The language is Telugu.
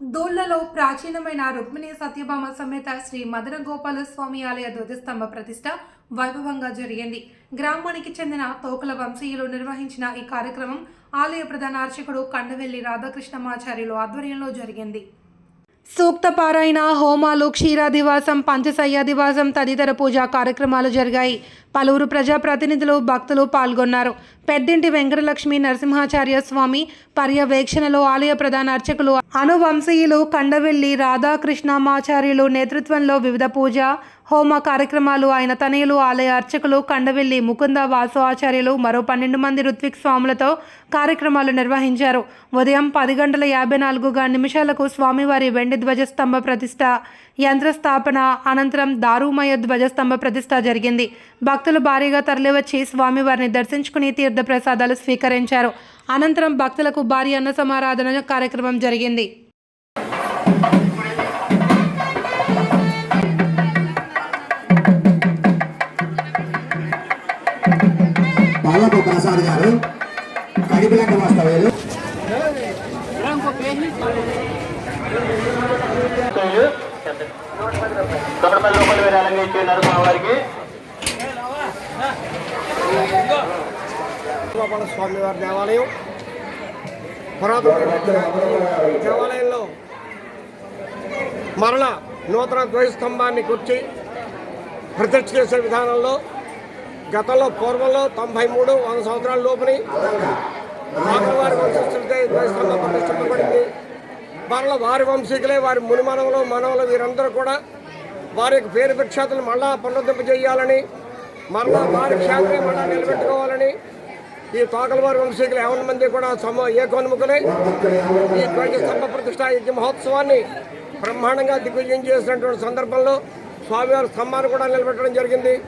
దోళ్ళలో ప్రాచీనమైన రుక్మిణి సత్యభామ సమేత శ్రీ మదన గోపాల స్వామి ఆలయ ధ్వజస్తంభ ప్రతిష్ట వైభవంగా జరిగింది. గ్రామానికి చెందిన తోకల వంశీయులు నిర్వహించిన ఈ కార్యక్రమం ఆలయ ప్రధాన అర్చకుడు కండవెల్లి రాధాకృష్ణమాచార్యులు ఆధ్వర్యంలో జరిగింది. సూక్త పారాయణ హోమాలు క్షీరాదివాసం పంచసయ్యాదివాసం తదితర పూజా కార్యక్రమాలు జరిగాయి. పలువురు ప్రజాప్రతినిధులు భక్తులు పాల్గొన్నారు. పెద్దింటి వెంకటలక్ష్మి నరసింహాచార్య స్వామి పర్యవేక్షణలో ఆలయ ప్రధాన అర్చకులు అనువంశీయులు కండవెల్లి రాధాకృష్ణమాచార్యులు నేతృత్వంలో వివిధ పూజ హోమ కార్యక్రమాలు ఆయన తనయులు ఆలయ అర్చకులు కండవెల్లి ముకుంద వాసు ఆచార్యులు మరో పన్నెండు మంది ఋత్విక్ స్వాములతో కార్యక్రమాలు నిర్వహించారు. ఉదయం పది గంటల యాభై నాలుగుగా నిమిషాలకు స్వామివారి వెండి ధ్వజస్తంభ ప్రతిష్ట యంత్రస్థాపన అనంతరం దారుమయ ధ్వజస్తంభ ప్రతిష్ట జరిగింది. భక్తులు భారీగా తరలివచ్చి స్వామివారిని దర్శించుకుని తీర్థ ప్రసాదాలు స్వీకరించారు. అనంతరం భక్తులకు భారీ అన్న సమారాధన కార్యక్రమం జరిగింది. పాలపు ప్రసాద్ గారు కడిపిలంక వాస్తవ్యులు లోపలి వేయాలని ఇచ్చినారు స్వామివారికి గోపాల స్వామి వారి దేవాలయం. పురాతన దేవాలయంలో మరల నూతన ధ్వజస్తంభాన్ని కూర్చి ప్రతిష్ఠ చేసే విధానంలో గతంలో పూర్వంలో తొంభై మూడు వంద సంవత్సరాల లోపుని వారి వంశస్థులకే ధ్వజస్తంభం ప్రతిష్ఠింపబడింది. మరల వారి వంశీకులే వారి మునిమనవులు మనవులు వీరందరూ కూడా వారి యొక్క పేరు ప్రఖ్యాతులు మళ్ళా పునరుద్ధరింప చేయాలని మరలా వారి క్షేత్రం మళ్ళా నిలబెట్టుకోవాలని ఈ తోకలవారి వంశీకులు యావన్ మంది కూడా సమ ఏకోన్ముఖులై ఈ ధ్వజస్తంభ ప్రతిష్ట యజ్ఞ మహోత్సవాన్ని బ్రహ్మాండంగా దిగ్విజయం చేసినటువంటి సందర్భంలో స్వామివారి స్తంభాన్ని కూడా నిలబెట్టడం జరిగింది.